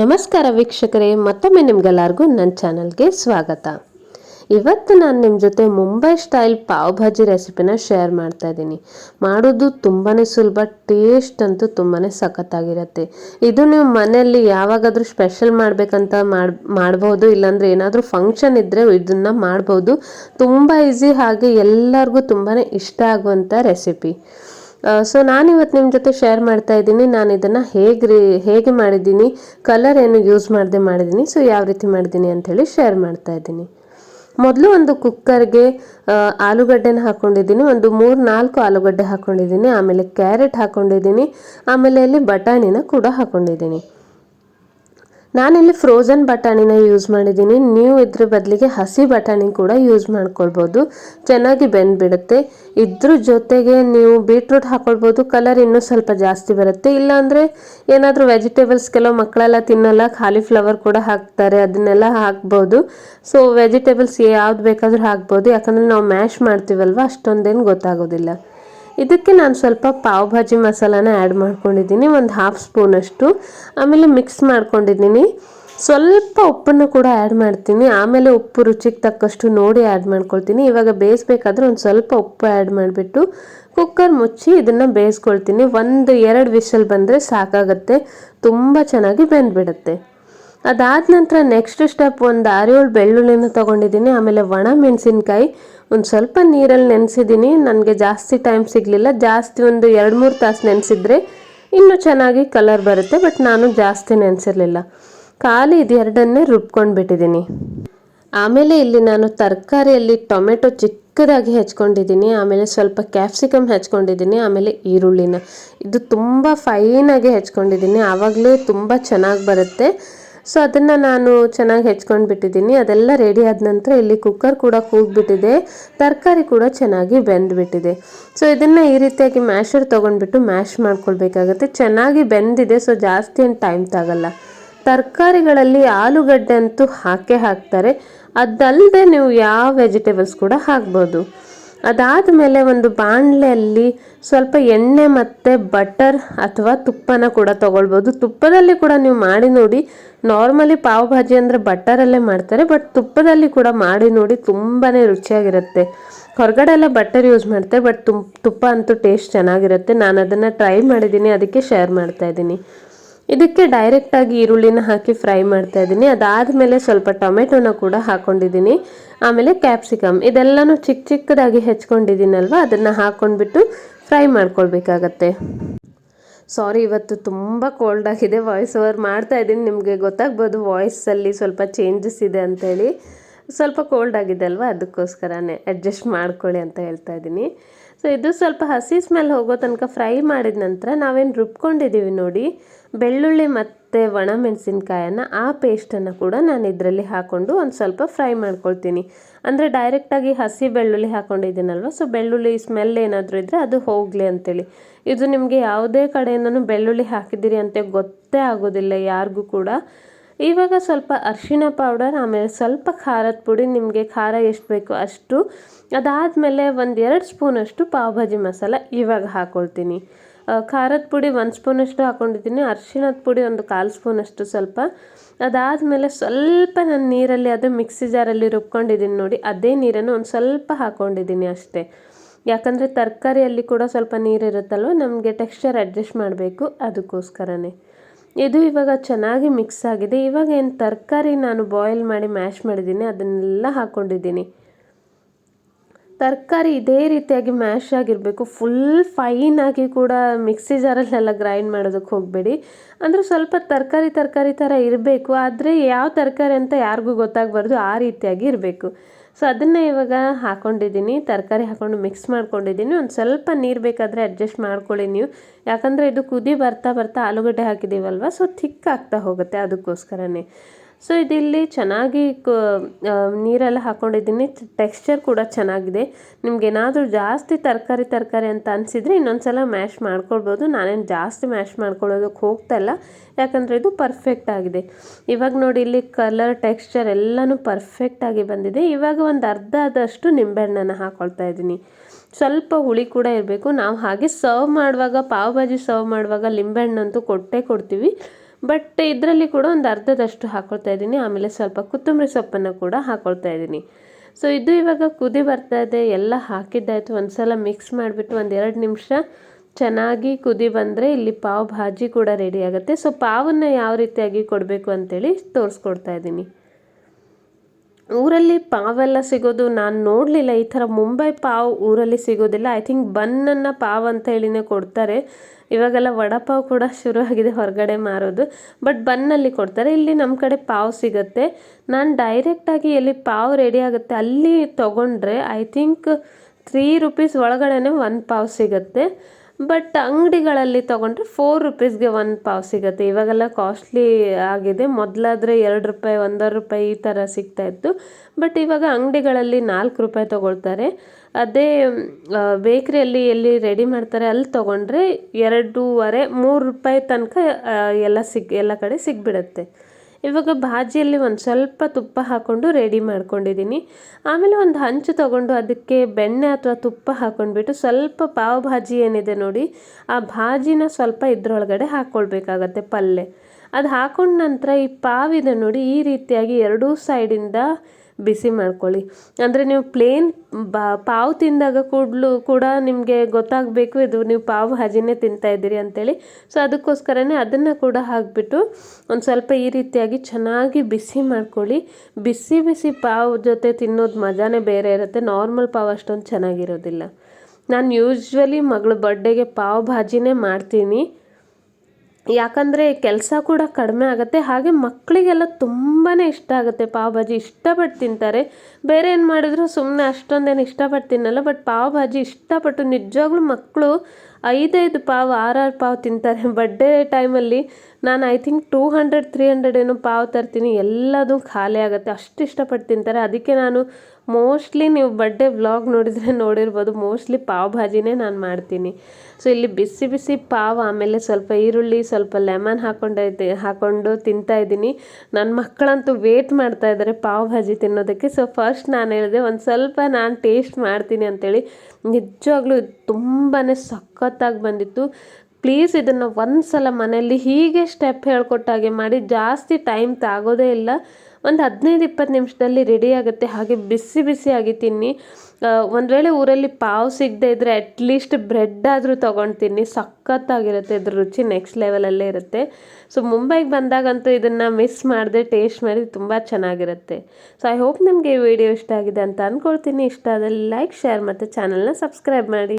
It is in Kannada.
ನಮಸ್ಕಾರ ವೀಕ್ಷಕರೇ, ಮತ್ತೊಮ್ಮೆ ನಿಮ್ಗೆಲ್ಲರಿಗೂ ನನ್ನ ಚಾನಲ್ಗೆ ಸ್ವಾಗತ. ಇವತ್ತು ನಾನು ನಿಮ್ಮ ಜೊತೆ ಮುಂಬೈ ಸ್ಟೈಲ್ ಪಾವ್ ಭಾಜಿ ರೆಸಿಪಿನ ಶೇರ್ ಮಾಡ್ತಾ ಇದ್ದೀನಿ. ಮಾಡೋದು ತುಂಬಾ ಸುಲಭ, ಟೇಸ್ಟ್ ಅಂತೂ ತುಂಬಾ ಸಖತ್ತಾಗಿರುತ್ತೆ. ಇದು ನೀವು ಮನೆಯಲ್ಲಿ ಯಾವಾಗಾದರೂ ಸ್ಪೆಷಲ್ ಮಾಡಬೇಕಂತ ಮಾಡಿ, ಮಾಡ್ಬೋದು, ಇಲ್ಲಾಂದರೆ ಏನಾದರೂ ಫಂಕ್ಷನ್ ಇದ್ದರೆ ಇದನ್ನು ಮಾಡ್ಬೋದು. ತುಂಬ ಈಸಿ ಹಾಗೆ ಎಲ್ಲರಿಗೂ ತುಂಬಾ ಇಷ್ಟ ಆಗುವಂಥ ರೆಸಿಪಿ. ಸೊ ನಾನಿವತ್ತು ನಿಮ್ಮ ಜೊತೆ ಶೇರ್ ಮಾಡ್ತಾ ಇದ್ದೀನಿ. ನಾನು ಇದನ್ನು ಹೇಗೆ ರೀ ಹೇಗೆ ಮಾಡಿದ್ದೀನಿ ಕಲರ್ ಏನು ಯೂಸ್ ಮಾಡದೆ ಮಾಡಿದ್ದೀನಿ ಸೊ ಯಾವ ರೀತಿ ಮಾಡಿದ್ದೀನಿ ಅಂಥೇಳಿ ಶೇರ್ ಮಾಡ್ತಾ ಇದ್ದೀನಿ. ಮೊದಲು ಒಂದು ಕುಕ್ಕರ್ಗೆ ಆಲೂಗಡ್ಡೆನ ಹಾಕ್ಕೊಂಡಿದ್ದೀನಿ ಒಂದು ಮೂರು ನಾಲ್ಕು ಆಲೂಗಡ್ಡೆ ಹಾಕ್ಕೊಂಡಿದ್ದೀನಿ ಆಮೇಲೆ ಕ್ಯಾರೆಟ್ ಹಾಕ್ಕೊಂಡಿದ್ದೀನಿ ಆಮೇಲೆ ಅಲ್ಲಿ ಬಟಾಣಿನ ಕೂಡ ಹಾಕ್ಕೊಂಡಿದ್ದೀನಿ ನಾನಿಲ್ಲಿ ಫ್ರೋಝನ್ ಬಟಾಣಿನ ಯೂಸ್ ಮಾಡಿದ್ದೀನಿ. ನೀವು ಇದ್ರ ಬದಲಿಗೆ ಹಸಿ ಬಟಾಣಿ ಕೂಡ ಯೂಸ್ ಮಾಡ್ಕೊಳ್ಬೋದು. ಚೆನ್ನಾಗಿ ಬೆಂದ್ಬಿಡುತ್ತೆ. ಇದ್ರ ಜೊತೆಗೆ ನೀವು ಬೀಟ್ರೂಟ್ ಹಾಕ್ಕೊಳ್ಬೋದು ಕಲರ್ ಇನ್ನೂ ಸ್ವಲ್ಪ ಜಾಸ್ತಿ ಬರುತ್ತೆ. ಇಲ್ಲಾಂದರೆ ಏನಾದರೂ ವೆಜಿಟೇಬಲ್ಸ್ ಕೆಲವು ಮಕ್ಕಳೆಲ್ಲ ತಿನ್ನಲ್ಲ ಕಾಲಿಫ್ಲವರ್ ಕೂಡ ಹಾಕ್ತಾರೆ. ಅದನ್ನೆಲ್ಲ ಹಾಕ್ಬೋದು. ಸೊ ವೆಜಿಟೇಬಲ್ಸ್ ಯಾವ್ದು ಬೇಕಾದರೂ ಹಾಕ್ಬೋದು. ಯಾಕಂದರೆ ನಾವು ಮ್ಯಾಶ್ ಮಾಡ್ತೀವಲ್ವ? ಅಷ್ಟೊಂದೇನು ಗೊತ್ತಾಗೋದಿಲ್ಲ. ಇದಕ್ಕೆ ನಾನು ಸ್ವಲ್ಪ ಪಾವ್ ಭಾಜಿ ಮಸಾಲಾನ ಆ್ಯಡ್ ಮಾಡ್ಕೊಂಡಿದ್ದೀನಿ, ಒಂದು ಹಾಫ್ ಸ್ಪೂನಷ್ಟು ಆಮೇಲೆ ಮಿಕ್ಸ್ ಮಾಡ್ಕೊಂಡಿದ್ದೀನಿ. ಸ್ವಲ್ಪ ಉಪ್ಪನ್ನು ಕೂಡ ಆ್ಯಡ್ ಮಾಡ್ತೀನಿ. ಆಮೇಲೆ ಉಪ್ಪು ರುಚಿಗೆ ತಕ್ಕಷ್ಟು ನೋಡಿ ಆ್ಯಡ್ ಮಾಡ್ಕೊಳ್ತೀನಿ. ಇವಾಗ ಬೇಯಿಸ್ಬೇಕಾದ್ರೆ ಒಂದು ಸ್ವಲ್ಪ ಉಪ್ಪು ಆ್ಯಡ್ ಮಾಡಿಬಿಟ್ಟು ಕುಕ್ಕರ್ ಮುಚ್ಚಿ ಇದನ್ನು ಬೇಯಿಸ್ಕೊಳ್ತೀನಿ. ಒಂದು ಎರಡು ವಿಷಲ್ ಬಂದರೆ ಸಾಕಾಗತ್ತೆ. ತುಂಬ ಚೆನ್ನಾಗಿ ಬೆಂದ್ಬಿಡುತ್ತೆ. ಅದಾದ ನಂತರ ನೆಕ್ಸ್ಟ್ ಸ್ಟೆಪ್ ಒಂದು ಆರೇಳು ಬೆಳ್ಳುಳ್ಳಿನ ತೊಗೊಂಡಿದ್ದೀನಿ. ಆಮೇಲೆ ಒಣ ಮೆಣಸಿನ್ಕಾಯಿ. ಒಂದು ಸ್ವಲ್ಪ ನೀರಲ್ಲಿ ನೆನೆಸಿದ್ದೀನಿ. ನನಗೆ ಜಾಸ್ತಿ ಟೈಮ್ ಸಿಗಲಿಲ್ಲ. ಜಾಸ್ತಿ ಒಂದು ಎರಡು ಮೂರು ತಾಸು ನೆನೆಸಿದ್ರೆ ಇನ್ನೂ ಚೆನ್ನಾಗಿ ಕಲರ್ ಬರುತ್ತೆ ಬಟ್ ನಾನು ಜಾಸ್ತಿ ನೆನೆಸಿರಲಿಲ್ಲ. ಖಾಲಿ ಇದೆರಡನ್ನೇ ರುಬ್ಕೊಂಡು ಬಿಟ್ಟಿದ್ದೀನಿ. ಆಮೇಲೆ ಇಲ್ಲಿ ನಾನು ತರಕಾರಿಯಲ್ಲಿ ಟೊಮೆಟೊ ಚಿಕ್ಕದಾಗಿ ಹೆಚ್ಕೊಂಡಿದ್ದೀನಿ. ಆಮೇಲೆ ಸ್ವಲ್ಪ ಕ್ಯಾಪ್ಸಿಕಮ್ ಹೆಚ್ಕೊಂಡಿದ್ದೀನಿ. ಆಮೇಲೆ ಈರುಳ್ಳಿನ. ಇದು ತುಂಬ ಫೈನಾಗಿ ಹೆಚ್ಕೊಂಡಿದ್ದೀನಿ. ಆವಾಗಲೇ ತುಂಬ ಚೆನ್ನಾಗಿ ಬರುತ್ತೆ. ಸೊ ಅದನ್ನು ನಾನು ಚೆನ್ನಾಗಿ ಹೆಚ್ಕೊಂಡು ಬಿಟ್ಟಿದ್ದೀನಿ. ಅದೆಲ್ಲ ರೆಡಿ ಆದ ನಂತರ ಇಲ್ಲಿ ಕುಕ್ಕರ್ ಕೂಡ ಕೂಗ್ಬಿಟ್ಟಿದೆ. ತರಕಾರಿ ಕೂಡ ಚೆನ್ನಾಗಿ ಬೆಂದ್ಬಿಟ್ಟಿದೆ. ಸೊ ಇದನ್ನು ಈ ರೀತಿಯಾಗಿ ಮ್ಯಾಶರ್ ತೊಗೊಂಡ್ಬಿಟ್ಟು ಮ್ಯಾಶ್ ಮಾಡ್ಕೊಳ್ಬೇಕಾಗತ್ತೆ. ಚೆನ್ನಾಗಿ ಬೆಂದಿದೆ ಸೊ ಜಾಸ್ತಿ ಏನು ಟೈಮ್ ತಾಗಲ್ಲ. ತರಕಾರಿಗಳಲ್ಲಿ ಆಲೂಗಡ್ಡೆ ಅಂತೂ ಹಾಕೇ ಹಾಕ್ತಾರೆ. ಅದಲ್ಲದೆ ನೀವು ಯಾವ ವೆಜಿಟೇಬಲ್ಸ್ ಕೂಡ ಹಾಕ್ಬೋದು. ಅದಾದಮೇಲೆ ಒಂದು ಬಾಣಲೆಯಲ್ಲಿ ಸ್ವಲ್ಪ ಎಣ್ಣೆ ಮತ್ತು ಬಟರ್ ಅಥವಾ ತುಪ್ಪನ ಕೂಡ ತೊಗೊಳ್ಬೋದು. ತುಪ್ಪದಲ್ಲಿ ಕೂಡ ನೀವು ಮಾಡಿ ನೋಡಿ ನಾರ್ಮಲಿ ಪಾವ್ ಭಾಜಿ ಅಂದರೆ ಬಟರಲ್ಲೇ ಮಾಡ್ತಾರೆ ಬಟ್ ತುಪ್ಪದಲ್ಲಿ ಕೂಡ ಮಾಡಿ ನೋಡಿ ತುಂಬಾ ರುಚಿಯಾಗಿರುತ್ತೆ. ಹೊರಗಡೆ ಎಲ್ಲ ಬಟರ್ ಯೂಸ್ ಮಾಡ್ತಾರೆ ಬಟ್ ತುಪ್ಪ ಅಂತೂ ಟೇಸ್ಟ್ ಚೆನ್ನಾಗಿರುತ್ತೆ. ನಾನು ಅದನ್ನು ಟ್ರೈ ಮಾಡಿದ್ದೀನಿ, ಅದಕ್ಕೆ ಶೇರ್ ಮಾಡ್ತಾ ಇದ್ದೀನಿ. ಇದಕ್ಕೆ ಡೈರೆಕ್ಟಾಗಿ ಈರುಳ್ಳಿನ ಹಾಕಿ ಫ್ರೈ ಮಾಡ್ತಾ ಇದ್ದೀನಿ. ಅದಾದಮೇಲೆ ಸ್ವಲ್ಪ ಟೊಮೆಟೊನ ಕೂಡ ಹಾಕೊಂಡಿದ್ದೀನಿ. ಆಮೇಲೆ ಕ್ಯಾಪ್ಸಿಕಮ್ ಇದೆಲ್ಲನೂ ಚಿಕ್ಕ ಚಿಕ್ಕದಾಗಿ ಹೆಚ್ಕೊಂಡಿದ್ದೀನಲ್ವ? ಅದನ್ನು ಹಾಕೊಂಡ್ಬಿಟ್ಟು ಫ್ರೈ ಮಾಡ್ಕೊಳ್ಬೇಕಾಗತ್ತೆ. ಸಾರಿ ಇವತ್ತು ತುಂಬ ಕೋಲ್ಡ್ ಆಗಿದೆ. ವಾಯ್ಸ್ ಓವರ್ ಮಾಡ್ತಾ ಇದ್ದೀನಿ. ನಿಮಗೆ ಗೊತ್ತಾಗ್ಬೋದು ವಾಯ್ಸಲ್ಲಿ ಸ್ವಲ್ಪ ಚೇಂಜಸ್ ಇದೆ ಅಂತೇಳಿ. ಸ್ವಲ್ಪ ಕೋಲ್ಡ್ ಆಗಿದೆ ಅಲ್ವಾ? ಅದಕ್ಕೋಸ್ಕರನೇ. ಅಡ್ಜಸ್ಟ್ ಮಾಡ್ಕೊಳ್ಳಿ ಅಂತ ಹೇಳ್ತಾ ಇದ್ದೀನಿ. ಸೊ ಇದು ಸ್ವಲ್ಪ ಹಸಿ ಸ್ಮೆಲ್ ಹೋಗೋ ತನಕ ಫ್ರೈ ಮಾಡಿದ ನಂತರ ನಾವೇನು ರುಬ್ಕೊಂಡಿದ್ದೀವಿ ನೋಡಿ, ಬೆಳ್ಳುಳ್ಳಿ ಮತ್ತು ಒಣ ಮೆಣಸಿನ್ಕಾಯನ್ನು ಆ ಪೇಸ್ಟನ್ನು ಕೂಡ ನಾನು ಇದರಲ್ಲಿ ಹಾಕ್ಕೊಂಡು ಒಂದು ಸ್ವಲ್ಪ ಫ್ರೈ ಮಾಡ್ಕೊಳ್ತೀನಿ. ಅಂದರೆ ಡೈರೆಕ್ಟಾಗಿ ಹಸಿ ಬೆಳ್ಳುಳ್ಳಿ ಹಾಕ್ಕೊಂಡಿದ್ದೀನಲ್ವ ಸೊ ಬೆಳ್ಳುಳ್ಳಿ ಸ್ಮೆಲ್ ಏನಾದರೂ ಇದ್ದರೆ ಅದು ಹೋಗಲಿ ಅಂತೇಳಿ. ಇದು ನಿಮಗೆ ಯಾವುದೇ ಕಡೆಯಿಂದನೂ ಬೆಳ್ಳುಳ್ಳಿ ಹಾಕಿದ್ದೀರಿ ಅಂತ ಗೊತ್ತೇ ಆಗೋದಿಲ್ಲ ಯಾರಿಗೂ ಕೂಡ. ಇವಾಗ ಸ್ವಲ್ಪ ಅರಿಶಿಣ ಪೌಡರ್ ಆಮೇಲೆ ಸ್ವಲ್ಪ ಖಾರದ ಪುಡಿ, ನಿಮಗೆ ಖಾರ ಎಷ್ಟು ಬೇಕು ಅಷ್ಟು ಅದಾದಮೇಲೆ ಒಂದು ಎರಡು ಸ್ಪೂನಷ್ಟು ಪಾವ್ ಭಾಜಿ ಮಸಾಲ ಇವಾಗ ಹಾಕ್ಕೊಳ್ತೀನಿ ಖಾರದ ಪುಡಿ ಒಂದು ಸ್ಪೂನಷ್ಟು ಹಾಕ್ಕೊಂಡಿದ್ದೀನಿ ಅರಿಶಿಣದ ಪುಡಿ ಒಂದು ಕಾಲು ಸ್ಪೂನಷ್ಟು ಸ್ವಲ್ಪ. ಅದಾದಮೇಲೆ ಸ್ವಲ್ಪ ನಾನು ನೀರಲ್ಲಿ ಅದು ಮಿಕ್ಸಿ ಜಾರಲ್ಲಿ ರುಬ್ಕೊಂಡಿದ್ದೀನಿ ನೋಡಿ, ಅದೇ ನೀರನ್ನು ಒಂದು ಸ್ವಲ್ಪ ಹಾಕ್ಕೊಂಡಿದ್ದೀನಿ ಅಷ್ಟೇ. ಯಾಕಂದರೆ ತರಕಾರಿಯಲ್ಲಿ ಕೂಡ ಸ್ವಲ್ಪ ನೀರಿರುತ್ತಲ್ವ, ನಮಗೆ ಟೆಕ್ಸ್ಚರ್ ಅಡ್ಜಸ್ಟ್ ಮಾಡಬೇಕು ಅದಕ್ಕೋಸ್ಕರನೇ. ಇದು ಇವಾಗ ಚೆನ್ನಾಗಿ ಮಿಕ್ಸ್ ಆಗಿದೆ. ಇವಾಗ ಏನು ತರಕಾರಿ ನಾನು ಬಾಯ್ಲ್ ಮಾಡಿ ಮ್ಯಾಶ್ ಮಾಡಿದ್ದೀನಿ, ಅದನ್ನೆಲ್ಲ ಹಾಕ್ಕೊಂಡಿದ್ದೀನಿ ತರಕಾರಿ ಇದೇ ರೀತಿಯಾಗಿ ಮ್ಯಾಶ್ ಆಗಿರಬೇಕು. ಫುಲ್ ಫೈನಾಗಿ ಕೂಡ ಮಿಕ್ಸಿ ಜಾರಲ್ಲೆಲ್ಲ ಗ್ರೈಂಡ್ ಮಾಡೋದಕ್ಕೆ ಹೋಗಬೇಡಿ. ಅಂದರೆ ಸ್ವಲ್ಪ ತರಕಾರಿ ತರಕಾರಿ ಥರ ಇರಬೇಕು. ಆದರೆ ಯಾವ ತರಕಾರಿ ಅಂತ ಯಾರಿಗೂ ಗೊತ್ತಾಗಬಾರ್ದು, ಆ ರೀತಿಯಾಗಿ ಇರಬೇಕು. ಸೊ ಅದನ್ನು ಇವಾಗ ಹಾಕ್ಕೊಂಡಿದ್ದೀನಿ ತರಕಾರಿ ಹಾಕ್ಕೊಂಡು ಮಿಕ್ಸ್ ಮಾಡ್ಕೊಂಡಿದ್ದೀನಿ. ಒಂದು ಸ್ವಲ್ಪ ನೀರು ಬೇಕಾದರೆ ಅಡ್ಜಸ್ಟ್ ಮಾಡ್ಕೊಳ್ಳಿ ನೀವು. ಯಾಕಂದರೆ ಇದು ಕುದಿ ಬರ್ತಾ ಬರ್ತಾ ಆಲೂಗಡ್ಡೆ ಹಾಕಿದ್ದೀವಲ್ವ ಸೊ ಥಿಕ್ ಆಗ್ತಾ ಹೋಗುತ್ತೆ ಅದಕ್ಕೋಸ್ಕರನೇ. ಸೊ ಇದಿಲ್ಲಿ ಚೆನ್ನಾಗಿ ನೀರೆಲ್ಲ ಹಾಕ್ಕೊಂಡಿದ್ದೀನಿ ಟೆಕ್ಸ್ಚರ್ ಕೂಡ ಚೆನ್ನಾಗಿದೆ. ನಿಮ್ಗೇನಾದರೂ ಜಾಸ್ತಿ ತರಕಾರಿ ತರಕಾರಿ ಅಂತ ಅನಿಸಿದರೆ ಇನ್ನೊಂದು ಸಲ ಮ್ಯಾಶ್ ಮಾಡ್ಕೊಳ್ಬೋದು. ನಾನೇನು ಜಾಸ್ತಿ ಮ್ಯಾಶ್ ಮಾಡ್ಕೊಳ್ಳೋದಕ್ಕೆ ಹೋಗ್ತಾ ಇಲ್ಲ. ಯಾಕಂದರೆ ಇದು ಪರ್ಫೆಕ್ಟ್ ಆಗಿದೆ. ಇವಾಗ ನೋಡಿ, ಇಲ್ಲಿ ಕಲರ್ ಟೆಕ್ಸ್ಚರ್ ಎಲ್ಲನೂ ಪರ್ಫೆಕ್ಟಾಗಿ ಬಂದಿದೆ. ಇವಾಗ ಒಂದು ಅರ್ಧ ಆದಷ್ಟು ನಿಂಬೆಹಣ್ಣನ್ನು ಹಾಕ್ಕೊಳ್ತಾ ಇದ್ದೀನಿ. ಸ್ವಲ್ಪ ಹುಳಿ ಕೂಡ ಇರಬೇಕು. ನಾವು ಹಾಗೆ ಸರ್ವ್ ಮಾಡುವಾಗ, ಪಾವ್ ಭಾಜಿ ಸರ್ವ್ ಮಾಡುವಾಗ ಲಿಂಬೆಹಣ್ಣಂತೂ ಕೊಟ್ಟೇ ಕೊಡ್ತೀವಿ. ಬಟ್ ಇದರಲ್ಲಿ ಕೂಡ ಒಂದು ಅರ್ಧದಷ್ಟು ಹಾಕ್ಕೊಳ್ತಾ ಇದ್ದೀನಿ. ಆಮೇಲೆ ಸ್ವಲ್ಪ ಕೊತ್ತಂಬರಿ ಸೊಪ್ಪನ್ನು ಕೂಡ ಹಾಕ್ಕೊಳ್ತಾ ಇದ್ದೀನಿ. ಸೊ ಇದು ಇವಾಗ ಕುದಿ ಬರ್ತಾ ಇದೆ. ಎಲ್ಲ ಹಾಕಿದ್ದಾಯಿತು. ಒಂದು ಸಲ ಮಿಕ್ಸ್ ಮಾಡಿಬಿಟ್ಟು ಒಂದು ಎರಡು ನಿಮಿಷ ಚೆನ್ನಾಗಿ ಕುದಿ ಬಂದರೆ ಇಲ್ಲಿ ಪಾವ್ ಭಾಜಿ ಕೂಡ ರೆಡಿ ಆಗುತ್ತೆ. ಸೊ ಪಾವನ್ನು ಯಾವ ರೀತಿಯಾಗಿ ಕೊಡಬೇಕು ಅಂತೇಳಿ ತೋರಿಸ್ಕೊಡ್ತಾ ಇದ್ದೀನಿ. ಊರಲ್ಲಿ ಪಾವೆಲ್ಲ ಸಿಗೋದು ನಾನು ನೋಡಲಿಲ್ಲ. ಈ ಥರ ಮುಂಬೈ ಪಾವ್ ಊರಲ್ಲಿ ಸಿಗೋದಿಲ್ಲ. ಐ ಥಿಂಕ್ ಬನ್ನನ್ನು ಪಾವ್ ಅಂತ ಹೇಳಿನೇ ಕೊಡ್ತಾರೆ. ಇವಾಗೆಲ್ಲ ವಡಪಾವ್ ಕೂಡ ಶುರು ಆಗಿದೆ ಹೊರಗಡೆ ಮಾರೋದು. ಬಟ್ ಬನ್ನಲ್ಲಿ ಕೊಡ್ತಾರೆ. ಇಲ್ಲಿ ನಮ್ಮ ಕಡೆ ಪಾವ್ ಸಿಗುತ್ತೆ. ನಾನು ಡೈರೆಕ್ಟಾಗಿ ಎಲ್ಲಿ ಪಾವ್ ರೆಡಿ ಆಗುತ್ತೆ ಅಲ್ಲಿ ತೊಗೊಂಡ್ರೆ ಐ ಥಿಂಕ್ ತ್ರೀ ರುಪೀಸ್ ಒಳಗಡೆ ಒಂದು ಪಾವ್ ಸಿಗುತ್ತೆ. ಬಟ್ ಅಂಗಡಿಗಳಲ್ಲಿ ತೊಗೊಂಡ್ರೆ ಫೋರ್ ರುಪೀಸ್ಗೆ ಒಂದು ಪಾವ್ ಸಿಗುತ್ತೆ. ಇವಾಗೆಲ್ಲ ಕಾಸ್ಟ್ಲಿ ಆಗಿದೆ. ಮೊದಲಾದರೆ ಎರಡು ರೂಪಾಯಿ, ಒಂದೂವರೆ ರೂಪಾಯಿ ಈ ಥರ ಸಿಗ್ತಾಯಿತ್ತು ಬಟ್ ಇವಾಗ ಅಂಗಡಿಗಳಲ್ಲಿ ನಾಲ್ಕು ರೂಪಾಯಿ ತೊಗೊಳ್ತಾರೆ. ಅದೇ ಬೇಕ್ರಿಯಲ್ಲಿ ಎಲ್ಲಿ ರೆಡಿ ಮಾಡ್ತಾರೆ ಅಲ್ಲಿ ತೊಗೊಂಡ್ರೆ ಎರಡೂವರೆ, ಮೂರು ರೂಪಾಯಿ ತನಕ ಎಲ್ಲ ಸಿಗ್, ಎಲ್ಲ ಕಡೆ ಸಿಗ್ಬಿಡುತ್ತೆ. ಇವಾಗ ಬಾಜಿಯಲ್ಲಿ ಒಂದು ಸ್ವಲ್ಪ ತುಪ್ಪ ಹಾಕ್ಕೊಂಡು ರೆಡಿ ಮಾಡ್ಕೊಂಡಿದ್ದೀನಿ. ಆಮೇಲೆ ಒಂದು ಹಂಚು ತೊಗೊಂಡು ಅದಕ್ಕೆ ಬೆಣ್ಣೆ ಅಥವಾ ತುಪ್ಪ ಹಾಕ್ಕೊಂಡ್ಬಿಟ್ಟು ಸ್ವಲ್ಪ ಪಾವ್ ಭಾಜಿ ಏನಿದೆ ನೋಡಿ, ಆ ಭಾಜಿನ ಸ್ವಲ್ಪ ಇದರೊಳಗಡೆ ಹಾಕ್ಕೊಳ್ಬೇಕಾಗತ್ತೆ ಪಲ್ಯ ಅದು ಹಾಕೊಂಡ ನಂತರ ಈ ಪಾವಿದೆ ನೋಡಿ, ಈ ರೀತಿಯಾಗಿ ಎರಡೂ ಸೈಡಿಂದ ಬಿಸಿ ಮಾಡ್ಕೊಳ್ಳಿ. ಅಂದರೆ ನೀವು ಪ್ಲೇನ್ ಬಾ, ಪಾವು ತಿಂದಾಗ ಕೂಡಲು ಕೂಡ ನಿಮಗೆ ಗೊತ್ತಾಗಬೇಕು ಇದು ನೀವು ಪಾವು ಭಾಜಿನೇ ತಿಂತಾ ಇದ್ದೀರಿ ಅಂತೇಳಿ. ಸೊ ಅದಕ್ಕೋಸ್ಕರನೇ ಅದನ್ನು ಕೂಡ ಹಾಕಿಬಿಟ್ಟು ಒಂದು ಸ್ವಲ್ಪ ಈ ರೀತಿಯಾಗಿ ಚೆನ್ನಾಗಿ ಬಿಸಿ ಮಾಡ್ಕೊಳ್ಳಿ. ಬಿಸಿ ಬಿಸಿ ಪಾವ್ ಜೊತೆ ತಿನ್ನೋದು ಮಜಾನೇ ಬೇರೆ ಇರುತ್ತೆ. ನಾರ್ಮಲ್ ಪಾವ್ ಅಷ್ಟೊಂದು ಚೆನ್ನಾಗಿರೋದಿಲ್ಲ. ನಾನು ಯೂಶ್ವಲಿ ಮಗಳ ಬರ್ಡೇಗೆ ಪಾವ್ ಭಾಜಿನೇ ಮಾಡ್ತೀನಿ. ಯಾಕಂದರೆ ಕೆಲಸ ಕೂಡ ಕಡಿಮೆ ಆಗುತ್ತೆ. ಹಾಗೆ ಮಕ್ಕಳಿಗೆಲ್ಲ ತುಂಬಾ ಇಷ್ಟ ಆಗುತ್ತೆ. ಪಾವ್ ಭಾಜಿ ಇಷ್ಟಪಟ್ಟು ತಿಂತಾರೆ. ಬೇರೆ ಏನು ಮಾಡಿದ್ರು ಸುಮ್ಮನೆ ಅಷ್ಟೊಂದೇನು ಇಷ್ಟಪಟ್ಟು ತಿನ್ನಲ್ಲ. ಬಟ್ ಪಾವ್ ಭಾಜಿ ಇಷ್ಟಪಟ್ಟು ನಿಜವಾಗ್ಲೂ ಮಕ್ಕಳು ಐದೈದು ಪಾವ್, ಆರಾರು ಪಾವ್ ತಿಂತಾರೆ. ಬರ್ಡೇ ಟೈಮಲ್ಲಿ ನಾನು I think two hundred three hundred ಏನೋ ಪಾವ್ ತರ್ತೀನಿ. ಎಲ್ಲದೂ ಖಾಲಿ ಆಗುತ್ತೆ. ಅಷ್ಟು ಇಷ್ಟಪಟ್ಟು ತಿಂತಾರೆ. ಅದಕ್ಕೆ ನಾನು ಮೋಸ್ಟ್ಲಿ ನೀವು ಬರ್ಡೇ ವ್ಲಾಗ್ ನೋಡಿದರೆ ನೋಡಿರ್ಬೋದು. ಮೋಸ್ಟ್ಲಿ ಪಾವ್ ಭಾಜಿನೇ ನಾನು ಮಾಡ್ತೀನಿ. ಸೊ ಇಲ್ಲಿ ಬಿಸಿ ಬಿಸಿ ಪಾವ್, ಆಮೇಲೆ ಸ್ವಲ್ಪ ಈರುಳ್ಳಿ, ಸ್ವಲ್ಪ ಲೆಮನ್ ಹಾಕೊಂಡೈತೆ ಹಾಕೊಂಡು ತಿಂತಾ ಇದ್ದೀನಿ. ನನ್ನ ಮಕ್ಕಳಂತೂ ವೇಟ್ ಮಾಡ್ತಾ ಇದ್ದಾರೆ ಪಾವ್ ಭಾಜಿ ತಿನ್ನೋದಕ್ಕೆ. ಸೊ ಫಸ್ಟ್ ನಾನು ಹೇಳಿದೆ, ಒಂದು ಸ್ವಲ್ಪ ನಾನು ಟೇಸ್ಟ್ ಮಾಡ್ತೀನಿ ಅಂತೇಳಿ. ನಿಜವಾಗ್ಲೂ ತುಂಬಾ ಸಖತ್ತಾಗಿ ಬಂದಿತ್ತು. ಪ್ಲೀಸ್ ಇದನ್ನು ಒಂದು ಸಲ ಮನೆಯಲ್ಲಿ ಹೀಗೆ ಸ್ಟೆಪ್ ಹೇಳ್ಕೊಟ್ಟಾಗೆ ಮಾಡಿ. ಜಾಸ್ತಿ ಟೈಮ್ ತಾಗೋದೇ ಇಲ್ಲ. ಒಂದು ಹದಿನೈದು ಇಪ್ಪತ್ತು ನಿಮಿಷದಲ್ಲಿ ರೆಡಿ ಆಗುತ್ತೆ. ಹಾಗೆ ಬಿಸಿ ಬಿಸಿಯಾಗಿ ತಿನ್ನಿ. ಒಂದು ವೇಳೆ ಊರಲ್ಲಿ ಪಾವ್ ಸಿಗದೆ ಇದ್ದರೆ ಅಟ್ಲೀಸ್ಟ್ ಬ್ರೆಡ್ ಆದರೂ ತೊಗೊಂಡು ಸಖತ್ತಾಗಿರುತ್ತೆ. ಇದ್ರ ರುಚಿ ನೆಕ್ಸ್ಟ್ ಲೆವೆಲಲ್ಲೇ ಇರುತ್ತೆ. ಸೊ ಮುಂಬೈಗೆ ಬಂದಾಗಂತೂ ಇದನ್ನು ಮಿಸ್ ಮಾಡದೆ ಟೇಸ್ಟ್ ಮಾಡಿ ತುಂಬ ಚೆನ್ನಾಗಿರುತ್ತೆ. ಸೊ ಐ ಹೋಪ್ ನಿಮಗೆ ಈ ವಿಡಿಯೋ ಇಷ್ಟ ಆಗಿದೆ ಅಂತ ಅಂದ್ಕೊಳ್ತೀನಿ ಇಷ್ಟ ಆದಲ್ಲಿ ಲೈಕ್ ಶೇರ್ ಮತ್ತು ಚಾನಲ್ನ ಸಬ್ಸ್ಕ್ರೈಬ್ ಮಾಡಿ.